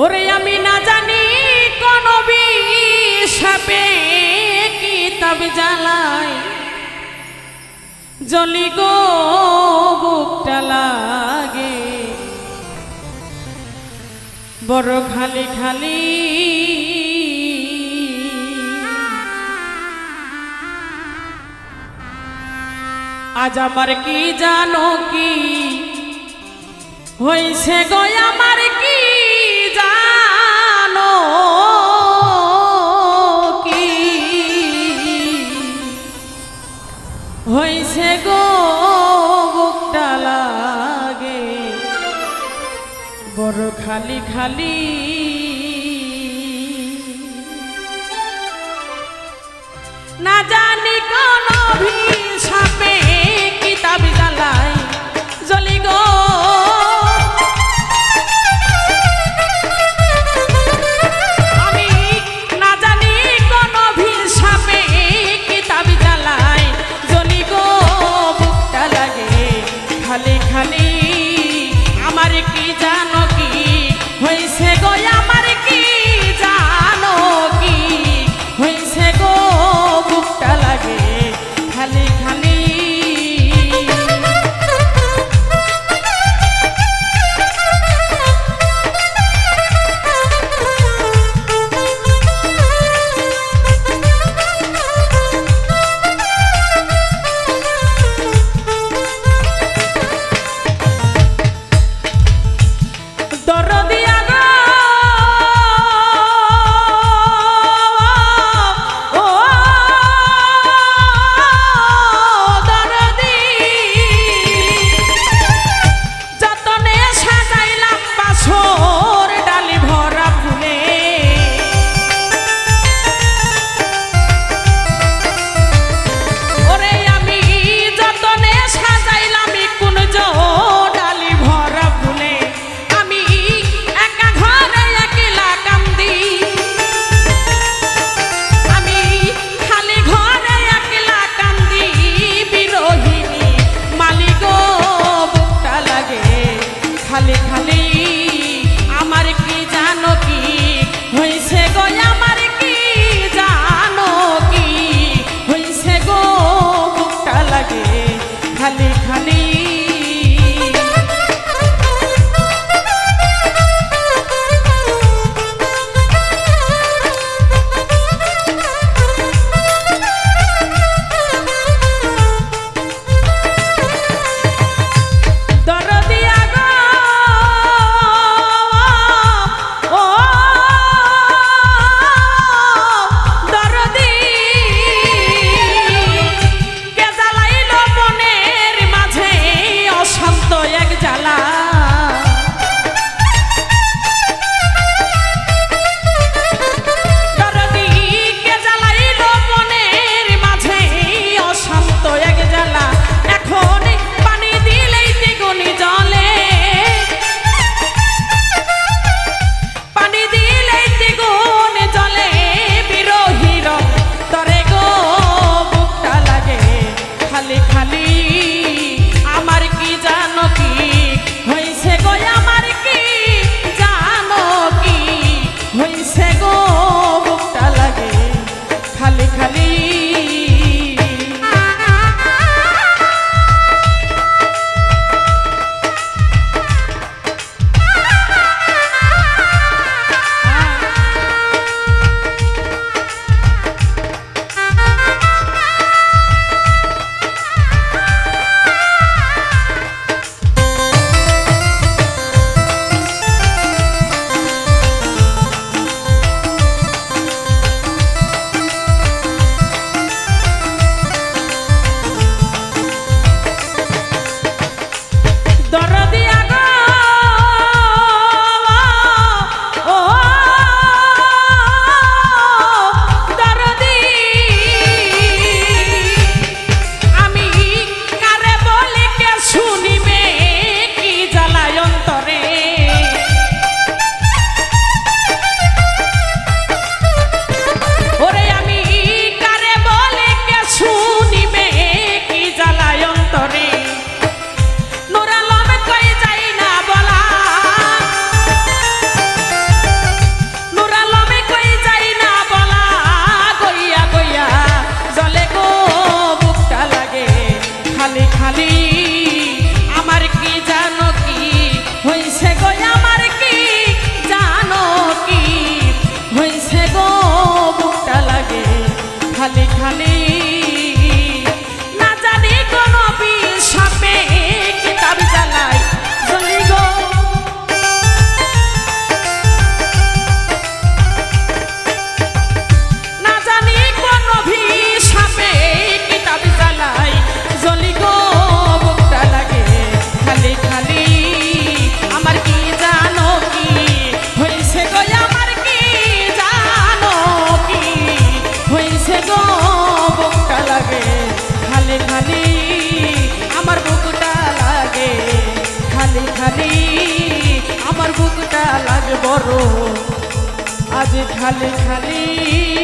ওরে আমি না জানি কোন বিষাপে তবে জ্বালাই। জলি গো, বুকটা লাগে। বড় খালি খালি। আজ আমার কি জানো কি? হইছে গো আমার কি হইছে গো বুকটা লাগে। বড় খালি খালি। না জানি কোন অভিশাপে বড়। আজ খালি খালি